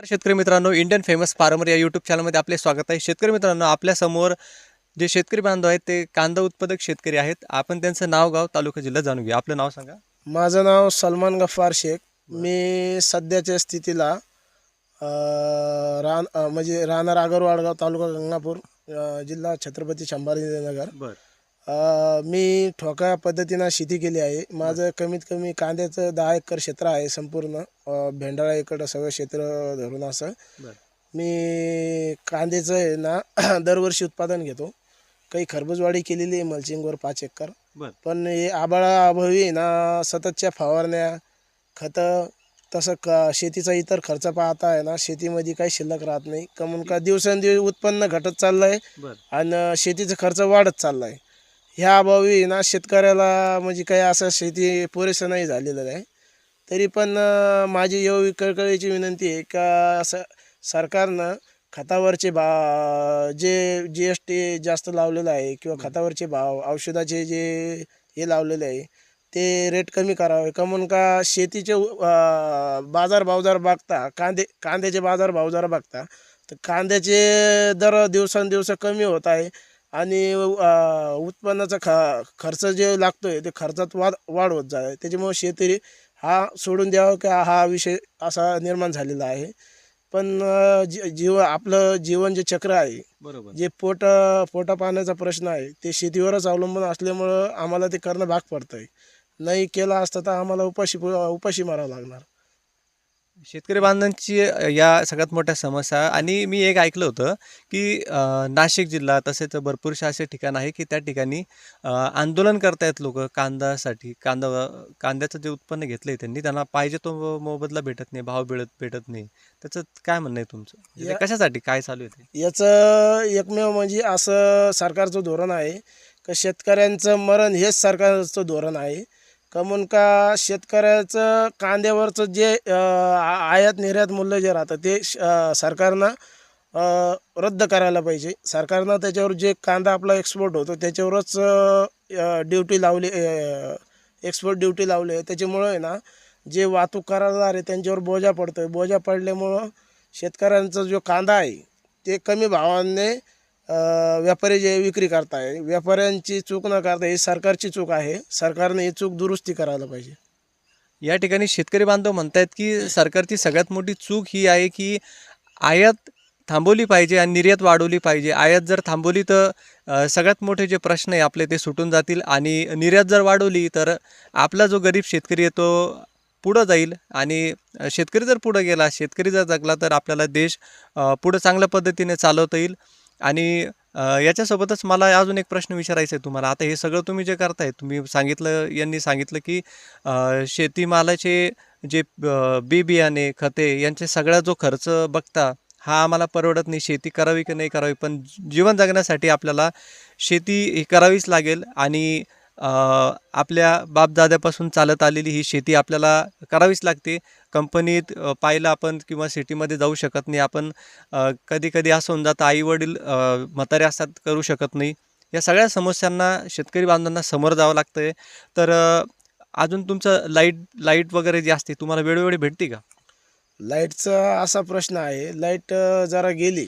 नमस्कार शेतकरी मित्रांनो इंडियन फेमस फार्मर या यूट्यूब चॅनलमध्ये आपले स्वागत आहे. शेतकरी मित्रांनो आपल्यासमोर जे शेतकरी बांधव आहेत ते कांदा उत्पादक शेतकरी आहेत. आपण त्यांचं नाव गाव तालुका जिल्हा जाणून घेऊ. आपलं नाव सांगा. माझं नाव सलमान गफ्फार शेख. मी सध्याच्या स्थितीला रान म्हणजे राहणार आगर वाडगाव तालुका गंगापूर अ, जिल्हा छत्रपती संभाजीनगर. बर. अ, मी ठोका पद्धतीनं शेती केली आहे. माझं कमीत कमी कांद्याचं दहा एकर क्षेत्र आहे संपूर्ण. अ, भेंडाळा इकडं सगळं क्षेत्र धरून असं. बर. मी कांद्याचं आहे ना दरवर्षी उत्पादन घेतो. काही खरबूजवाडी केलेली आहे मल्चिंगवर पाच एकर. बर. पण हे आबाळा अभावी आहे ना सततच्या फवारण्या खतं तसं क शेतीचा इतर खर्च पाहता आहे ना शेतीमध्ये काही शिल्लक राहत नाही. कमून का दिवसेंदिवस उत्पन्न घटत चाललं आहे बर. आणि शेतीचा खर्च वाढत चालला आहे ह्या अभावी ना शेतकऱ्याला म्हणजे काही असं शेती पुरेसं नाही झालेलं आहे. तरी पण माझी एवढी कळकळीची विनंती आहे का स सरकारनं खतावरचे भाव जे जी एस टी जास्त लावलेलं आहे किंवा खतावरचे भाव औषधाचे जे हे लावलेले आहे ते रेट कमी करावे. का म्हणून का शेतीचे अं, बाजार भाव जर बघता कांदे कांद्याचे बाजार भाव जर बघता तर कांद्याचे दर दिवसांदिवस कमी होत आहे. आणि उत्पन्नाचा ख खर्च जे लागतोय ते खर्चात वाढ वाढ होत जात. आहे त्याच्यामुळे शेतकरी हा सोडून द्यावा का हा विषय असा निर्माण झालेला आहे. पण जी जीव आपलं जीवन जे चक्र आहे बरोबर. जे पोट पोटा पाण्याचा प्रश्न आहे ते शेतीवरच अवलंबून असल्यामुळं आम्हाला ते करणं भाग पडतं आहे नाही केलं असतं तर आम्हाला उपाशी उपाशी मारावं लागणार. शेतकरी बांधवांची या सगळ्यात मोठ्या समस्या आणि मी एक ऐकलं होतं की नाशिक जिल्हा तसेच भरपूरशा असे ठिकाण आहे की त्या ठिकाणी आंदोलन करतायत लोक कांद्यासाठी कांदा कांद्याचं जे उत्पन्न घेतलंय त्यांनी त्यांना पाहिजे तो मोबदला भेटत नाही भाव भेटत भेटत नाही. त्याचं काय म्हणणं आहे तुमचं? म्हणजे या- कशासाठी काय चालू आहे याचं एकमेव म्हणजे असं सरकारचं धोरण आहे का शेतकऱ्यांचं मरण हेच सरकारचं धोरण आहे. कमून का शेतकऱ्याचं कांद्यावरचं जे आ- आयात निर्यात मूल्य जे राहतं ते श- सरकारनं रद्द करायला पाहिजे. सरकारनं त्याच्यावर जे कांदा आपला एक्सपोर्ट होतो त्याच्यावरच ड्युटी लावली एक्सपोर्ट ड्युटी लावली आहे. त्याच्यामुळं आहे ना जे वाहतूक करारदार आहे त्यांच्यावर बोजा पडतो आहे बोजा पडल्यामुळं शेतकऱ्यांचा जो कांदा आहे ते कमी भावाने व्यापारी जे विक्री करताय व्यापाऱ्यांची चूक न करता ही सरकारची चूक आहे. सरकारने ही चूक दुरुस्ती करायला पाहिजे. या ठिकाणी शेतकरी बांधव म्हणतायत की सरकारची सगळ्यात मोठी चूक ही आहे की आयात थांबवली पाहिजे आणि निर्यात वाढवली पाहिजे. आयात जर थांबवली तर सगळ्यात मोठे जे प्रश्न आहे आपले ते सुटून जातील आणि निर्यात जर वाढवली तर आपला जो गरीब शेतकरी आहे तो पुढं जाईल आणि शेतकरी जर पुढं गेला शेतकरी जर जगला तर आपल्याला देश पुढं चांगल्या पद्धतीने चालवता येईल. आणि याच्यासोबतच मला अजून एक प्रश्न विचारायचा आहे तुम्हाला. आता हे सगळं तुम्ही जे करताय तुम्ही सांगितलं यांनी सांगितलं की शेतीमालाचे जे बी बियाणे खते यांचे सगळा जो खर्च बघता हा आम्हाला परवडत नाही. शेती करावी की नाही करावी? पण जीवन जगण्यासाठी आपल्याला शेती ही करावीच लागेल आणि आपल्या बापदाद्यापासून चालत आलेली ही शेती आपल्याला करावीच लागते. कंपनीत पाहिलं आपण किंवा सिटीमध्ये जाऊ शकत नाही. आपण कधी कधी असं होऊन जातं आईवडील म्हातारे असतात करू शकत नाही. या सगळ्या समस्यांना शेतकरी बांधवांना समोर जावं लागतं आहे तर अजून तुमचं लाइट लाइट वगैरे जी असते तुम्हाला वेळोवेळी भेटते का? लाईटचा असा प्रश्न आहे. लाइट जरा गेली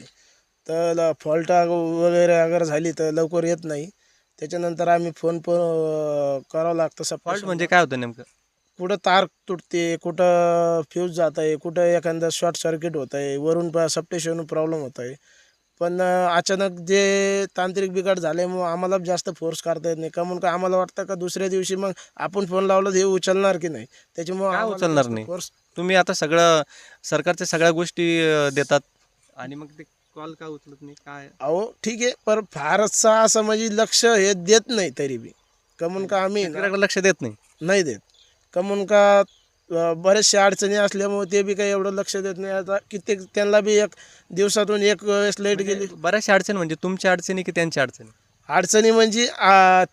तर फॉल्ट वगैरे अगर झाली तर लवकर येत नाही. त्याच्यानंतर आम्ही फोन पण करावं लागतं फॉल्ट म्हणजे काय होतं नेमकं? कुठं तार तुटते कुठं फ्यूज जात आहे कुठं एखादं शॉर्ट सर्किट होत आहे वरून सबस्टेशन प्रॉब्लेम होत आहे पण अचानक जे तांत्रिक बिघाड झाल्यामुळं आम्हाला जास्त फोर्स करता येत नाही. का म्हणून का आम्हाला वाटतं का दुसऱ्या दिवशी मग आपण फोन लावला हे उचलणार की नाही? त्याच्यामुळं उचलणार नाही? फोर्स तुम्ही आता सगळं सरकारच्या सगळ्या गोष्टी अ, देतात. आणि मग ते कॉल का उचलत नाही? काय? अहो ठीक आहे पण फारसा असं म्हणजे लक्ष हे देत नाही तरी बी. कमून का आम्ही ना- शेतकऱ्याकडे लक्ष देत नाही. नाही देत. कमून का अं, बऱ्याचशा अडचणी असल्यामुळे ते बी काही एवढं लक्ष देत नाही. आता कित्येक त्यांना बी एक दिवसातून एक वेळेस लाइट गेली. बऱ्याचशा अडचणी म्हणजे तुमच्या अडचणी की त्यांच्या अडचणी? अडचणी म्हणजे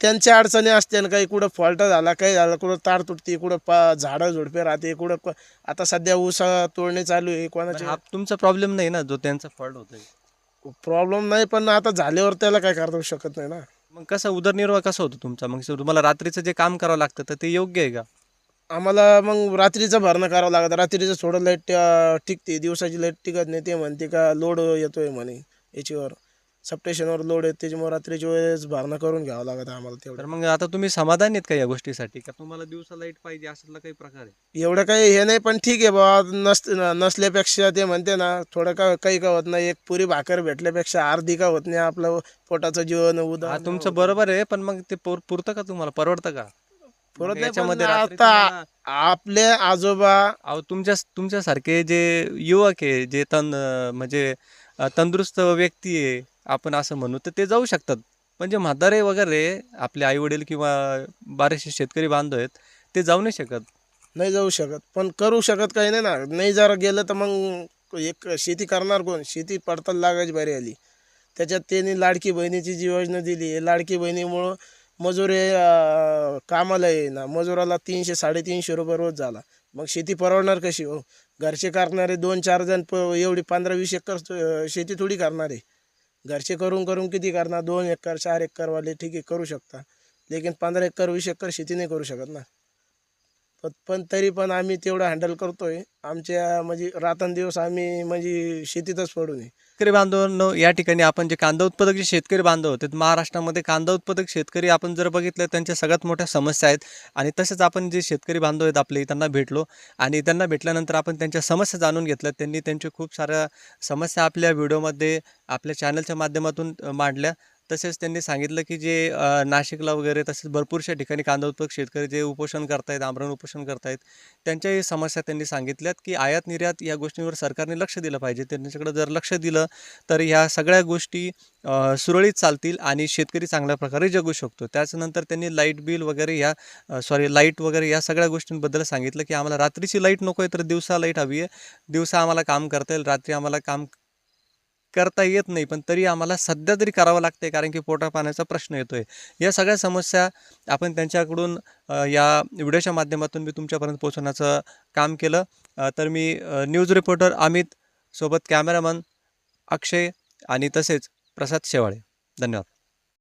त्यांच्या अडचणी असते काही कुठं फॉल्ट झाला काही झालं कुठं तार तुटते कुठं पा झाडं झुडपे राहते कुठं क- आता सध्या ऊस तोडणे चालू आहे कोणाचे हा तुमचा प्रॉब्लेम नाही ना जो त्यांचा फॉल्ट होतोय? प्रॉब्लेम नाही पण आता झाल्यावर त्याला काय करता शकत नाही ना. मग कसं उदरनिर्वाह कसा होतो तुमचा? मग तुम्हाला रात्रीचं जे काम करावं लागतं तर ते योग्य आहे का? आम्हाला मग रात्रीचं भरणं करावं लागतं. रात्रीचं थोडं लाइट टिकते दिवसाची लाइट टिकत नाही ते म्हणते का लोड येतोय म्हणे याच्यावर. सबस्टेशनवर लोड येते त्याच्यामुळे रात्रीच्या वेळेस भरणं करून घ्यावं लागतं आम्हाला तर तेवढं मग आता तुम्ही समाधानी आहेत का या गोष्टीसाठी? का तुम्हाला दिवसा लाइट पाहिजे असला काही प्रकार आहे? एवढं काही हे नाही पण ठीक आहे बाबा. नस नसल्यापेक्षा ते म्हणते ना थोडं का काही का होत नाही. एक पुरी भाकर भेटल्यापेक्षा अर्धी का होत नाही आपलं पोटाचं जीवन हा उदा तुमचं बरोबर आहे पण मग ते पुर- पुरतं का तुम्हाला? परवडतं का? परत नाही याच्यामध्ये पण रात्री आता तुम्हाला- आपले आजोबा अहो तुमच्या तुमच्यासारखे जे युवक आहे जे तन म्हणजे अ, तंदुरुस्त व्यक्ती आहे आपण असं म्हणू तर ते जाऊ शकतात. म्हणजे म्हातारे वगैरे आपले आईवडील किंवा बरेचसे शेतकरी बांधव आहेत ते जाऊ नाही शकत. नाही जाऊ शकत. पण करू शकत काही नाही ना. नाही जर गेलं तर मग एक शेती करणार कोण? शेती पडताल लागायची बारी आली. त्याच्यात त्यांनी लाडकी बहिणीची जी योजना दिली आहे लाडकी बहिणीमुळं मजूर हे अं, कामाला येईना. मजुराला तीनशे साडेतीनशे रुपये रोज झाला. मग शेती परवडणार कशी? हो घरचे करणारे दोन चार जण प एवढी पंधरा वीस एकर अं, शेती थोडी करणार. आहे घरचे करून करून किती करणार? दोन एकर चार एकरवाले ठीक आहे करू शकता. लेकिन पंधरा एकर वीस एकर शेती नाही करू शकत ना. पण तरी पण आम्ही तेवढं हँडल करतोय. आमच्या म्हणजे रात्रंदिवस आम्ही म्हणजे शेतीतच पडून आहे. शेतकरी बांधवांनो या ठिकाणी आपण जे कांदा उत्पादक जे शेतकरी बांधव होते महाराष्ट्रामध्ये कांदा उत्पादक शेतकरी आपण जर बघितलं त्यांच्या सगळ्यात मोठ्या समस्या आहेत. आणि तसेच आपण जे शेतकरी बांधव आहेत आपले त्यांना भेटलो. आणि त्यांना भेटल्यानंतर आपण त्यांच्या समस्या जाणून घेतल्या. त्यांनी त्यांच्या खूप साऱ्या समस्या आपल्या व्हिडिओमध्ये आपल्या चॅनलच्या माध्यमातून मांडल्या. तसेच त्यांनी सांगितलं की जे नाशिकला वगैरे तसेच भरपूरशा ठिकाणी कांदा उत्पादक शेतकरी जे उपोषण करतायत आमरण उपोषण करतायत त्यांच्याही समस्या त्यांनी सांगितल्यात की आयात निर्यात या गोष्टींवर सरकारने लक्ष दिलं पाहिजे. त्यांच्याकडे जर लक्ष दिलं तर ह्या सगळ्या गोष्टी सुरळीत चालतील आणि शेतकरी चांगल्या प्रकारे जगू शकतो. त्याच्यानंतर त्यांनी लाइट बिल वगैरे या सॉरी लाइट वगैरे या सगळ्या गोष्टींबद्दल सांगितलं की आम्हाला रात्रीची लाइट नको आहे तर दिवसा लाइट हवी आहे. दिवसा आम्हाला काम करता येईल रात्री आम्हाला काम करता येत नाही पण तरी आम्हाला सध्या तरी करावं लागते कारण की पोटा पाण्याचा प्रश्न येतो आहे या सगळ्या समस्या आपण त्यांच्याकडून या व्हिडिओच्या माध्यमातून मी तुमच्यापर्यंत पोहोचवण्याचं काम केलं. तर मी न्यूज रिपोर्टर अमित सोबत कॅमेरामन अक्षय आणि तसेच प्रसाद शेवाळे. धन्यवाद.